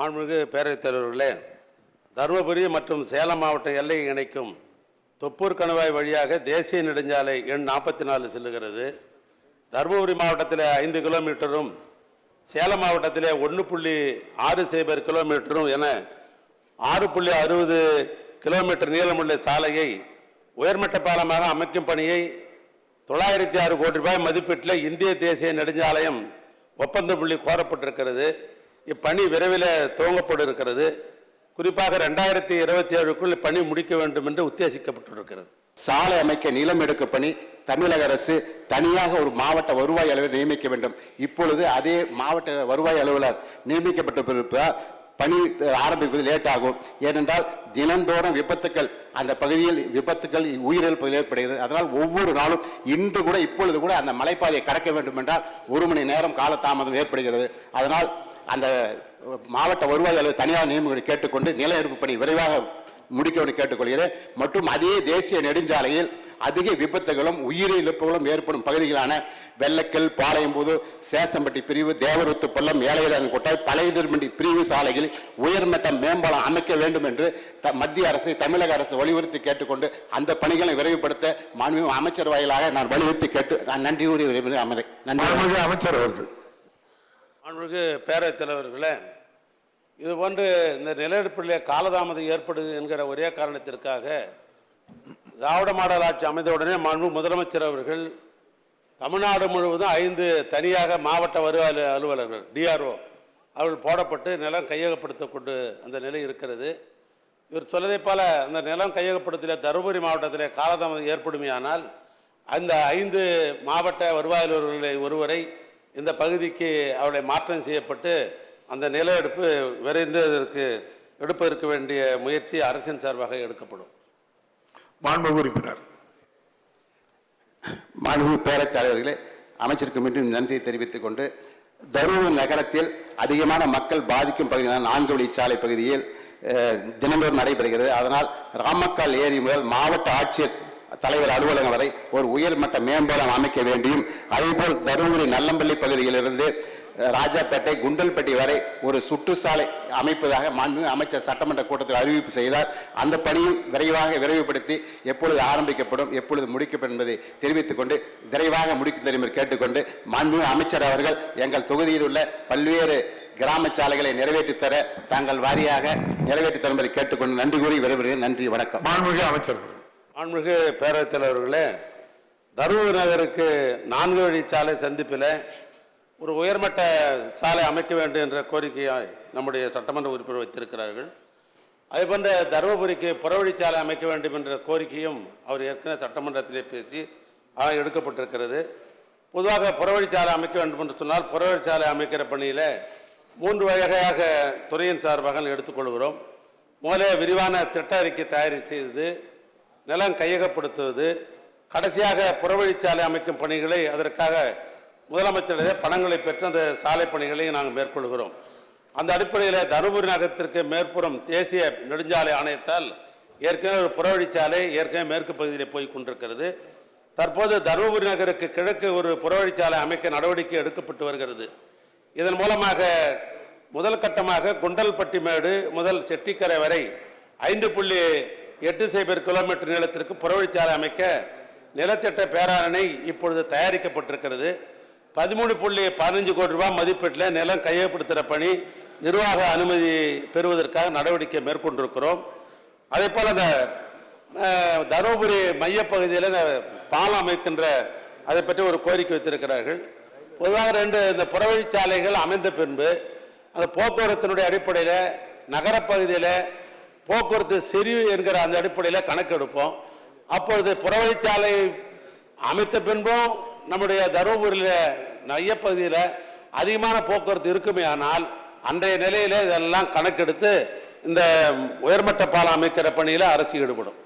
மாண்புமிகு பேரவைத் தலைவர்களே தருமபுரி மற்றும் சேலம் மாவட்ட எல்லையை இணைக்கும் தொப்பூர் கணவாய் வழியாக தேசிய நெடுஞ்சாலை எண் நாற்பத்தி நாலு செல்லுகிறது. தருமபுரி மாவட்டத்தில் ஐந்து கிலோமீட்டரும் சேலம் மாவட்டத்திலே ஒன்று புள்ளி ஆறு சைபர் கிலோமீட்டரும் என ஆறு புள்ளி அறுபது கிலோமீட்டர் நீளமுள்ள சாலையை உயர்மட்ட பாலமாக அமைக்கும் பணியை தொள்ளாயிரத்தி ஆறு கோடி ரூபாய் மதிப்பீட்டில் இந்திய தேசிய நெடுஞ்சாலையம் ஒப்பந்த புள்ளி கோரப்பட்டிருக்கிறது. இப்பணி விரைவில் துவங்கப்பட இருக்கிறது குறிப்பாக ரெண்டாயிரத்தி இருபத்தி ஏழுக்குள் பணி முடிக்க வேண்டும் என்று உத்தேசிக்கப்பட்டிருக்கிறது. சாலை அமைக்க நிலம் எடுக்க பணி தமிழக அரசு தனியாக ஒரு மாவட்ட வருவாய் அலுவலர் நியமிக்க வேண்டும். இப்பொழுது அதே மாவட்ட வருவாய் அலுவலர் நியமிக்கப்பட்டிருப்பதால் பணி ஆரம்பிப்பது லேட் ஆகும். ஏனென்றால் தினந்தோறும் விபத்துக்கள் அந்த பகுதியில் விபத்துக்கள் உயிரிழப்புகள் ஏற்படுகிறது. அதனால் ஒவ்வொரு நாளும் இன்று கூட இப்பொழுது கூட அந்த மலைப்பாதையை கடக்க வேண்டும் என்றால் ஒரு மணி நேரம் காலதாமதம் ஏற்படுகிறது. அதனால் அந்த மாவட்ட வருவாய் அலுவலர் தனியார் நியமனங்களை கேட்டுக்கொண்டு நில எடுப்பு பணி விரைவாக முடிக்க வேண்டும் கேட்டுக்கொள்கிறேன். மற்றும் அதே தேசிய நெடுஞ்சாலையில் அதிக விபத்துகளும் உயிரிழப்புகளும் ஏற்படும் பகுதிகளான வெள்ளக்கல் பாளையம்புது சேசம்பட்டி பிரிவு தேவருத்து பள்ளம் ஏழையரன் கோட்டை பழையதிர்மண்டி பிரிவு சாலையில் உயர்மட்ட மேம்பாலம் அமைக்க வேண்டும் என்று த- மத்திய அரசை தமிழக அரசு வலியுறுத்தி கேட்டுக்கொண்டு அந்த பணிகளை விரைவுபடுத்த மாண்பு அமைச்சர் வாயிலாக நான் வலியுறுத்தி கேட்டு நான் நன்றி கூறி விரைவில் நன்றி. அமைச்சர் அவர்கள். மாண்புமிகு பேரவைத் தலைவர்களே இது போன்று இந்த நிலநடுப்பிலே காலதாமதம் ஏற்படுது என்கிற ஒரே காரணத்திற்காக திராவிட மாடல் ஆட்சி அமைந்தவுடனே மாண்பு முதலமைச்சர் அவர்கள் தமிழ்நாடு முழுவதும் ஐந்து தனியாக மாவட்ட வருவாய் அலுவலர்கள் டிஆர்ஓ அவர்கள் போடப்பட்டு நிலம் கையகப்படுத்த கொண்டு அந்த நிலை இருக்கிறது. இவர் சொல்லதை போல அந்த நிலம் கையகப்படுத்தல தருமபுரி மாவட்டத்திலே காலதாமதம் ஏற்படுமையானால் அந்த ஐந்து மாவட்ட வருவாய் அலுவலர்களில் ஒருவரை இந்த பகுதிக்கு அவளை மாற்றம் செய்யப்பட்டு அந்த நில எடுப்பு விரைந்து அதற்கு எடுப்பதற்கு வேண்டிய முயற்சி அரசின் சார்பாக எடுக்கப்படும். மாண்புமிகு உறுப்பினர். மாண்பு பேரவைத் தலைவர்களே அமைச்சருக்கு மீண்டும் நன்றியை தெரிவித்துக் கொண்டு தருமபுரி நகரத்தில் அதிகமான மக்கள் பாதிக்கும் பகுதியான நான்கு வழிச்சாலை பகுதியில் அஹ், தினந்தோறும் நடைபெறுகிறது. அதனால் ராமக்கால் ஏரி முதல் மாவட்ட ஆட்சியர் தலைவர் அலுவலகம் வரை ஒரு உயர்மட்ட மேம்பாலம் அமைக்க வேண்டியும் அதேபோல் தருமபுரி நல்லம்பள்ளி பகுதியிலிருந்து ராஜாப்பேட்டை குண்டல்பட்டி வரை ஒரு சுற்றுச்சாலை அமைப்பதாக மாண்பு அமைச்சர் சட்டமன்ற கூட்டத்தில் அறிவிப்பு செய்தார். அந்த பணியும் விரைவாக விரைவுபடுத்தி எப்பொழுது ஆரம்பிக்கப்படும் எப்பொழுது முடிக்கப்படும் என்பதை தெரிவித்துக் கொண்டு விரைவாக முடிக்கும் தெரியுமாறு கேட்டுக்கொண்டு மாண்பு அமைச்சர் அவர்கள் எங்கள் தொகுதியில் உள்ள பல்வேறு கிராம சாலைகளை நிறைவேற்றி தர தாங்கள் வாரியாக நிறைவேற்றி தரும்படி கேட்டுக்கொண்டு நன்றி கூறி விரைவுகிறேன் நன்றி வணக்கம். மாண்புமிகு அமைச்சர் மாண்புமிகு பேரவைத் தலைவர்களே தருமபுரி நகருக்கு நான்கு வழி சாலை சந்திப்பில் ஒரு உயர்மட்ட சாலை அமைக்க வேண்டும் என்ற கோரிக்கையை நம்முடைய சட்டமன்ற உறுப்பினர் வைத்திருக்கிறார்கள். அதேபோன்ற தருமபுரிக்கு புறவழிச்சாலை அமைக்க வேண்டும் என்ற கோரிக்கையும் அவர் ஏற்கனவே சட்டமன்றத்திலே பேசி ஆக எடுக்கப்பட்டிருக்கிறது. பொதுவாக புறவழிச்சாலை அமைக்க வேண்டும் என்று சொன்னால் புறவழிச்சாலை அமைக்கிற பணியில் மூன்று வகையாக துறையின் சார்பாக எடுத்துக்கொள்கிறோம். முதலே விரிவான திட்ட அறிக்கை தயாரி செய்தது நிலம் கையகப்படுத்துவது கடைசியாக புறவழிச்சாலை அமைக்கும் பணிகளை அதற்காக முதலமைச்சரிடையே பணங்களை பெற்று அந்த சாலை பணிகளை நாங்கள் மேற்கொள்கிறோம். அந்த அடிப்படையில் தருமபுரி நகரத்திற்கு மேற்புறம் தேசிய நெடுஞ்சாலை ஆணையத்தால் ஏற்கனவே ஒரு புறவழிச்சாலை ஏற்கனவே மேற்கு பகுதியில் போய் கொண்டிருக்கிறது. தற்போது தருமபுரி நகருக்கு கிழக்கு ஒரு புறவழிச்சாலை அமைக்க நடவடிக்கை எடுக்கப்பட்டு வருகிறது. இதன் மூலமாக முதல் கட்டமாக குண்டல்பட்டி மேடு முதல் செட்டிக்கரை வரை ஐந்து புள்ளி எட்டு சைபர் கிலோமீட்டர் நிலத்திற்கு புறவழிச்சாலை அமைக்க நிலத்திட்ட பேராணை இப்பொழுது தயாரிக்கப்பட்டிருக்கிறது. பதிமூணு புள்ளி பதினஞ்சு கோடி ரூபாய் மதிப்பீட்டில் நிலம் கையகப்படுத்துகிற பணி நிர்வாக அனுமதி பெறுவதற்காக நடவடிக்கை மேற்கொண்டிருக்கிறோம். அதே போல் அந்த தருமபுரி மையப்பகுதியில் இந்த பாலம் அமைக்கின்ற அதை பற்றி ஒரு கோரிக்கை வைத்திருக்கிறார்கள். பொதுவாக ரெண்டு இந்த புறவழிச்சாலைகள் அமைந்த பின்பு அந்த போக்குவரத்தினுடைய அடிப்படையில் நகரப்பகுதியில் போக்குவரத்து செறிவு என்கிற அந்த அடிப்படையில் கணக்கெடுப்போம். அப்பொழுது புறவழிச்சாலை அமைத்த பின்பும் நம்முடைய தருமபுரியில் மையப்பகுதியில் அதிகமான போக்குவரத்து இருக்குமே ஆனால் அன்றைய நிலையில் இதெல்லாம் கணக்கெடுத்து இந்த உயர்மட்ட பாலம் அமைக்கிற பணியில் அரசு ஈடுபடும்.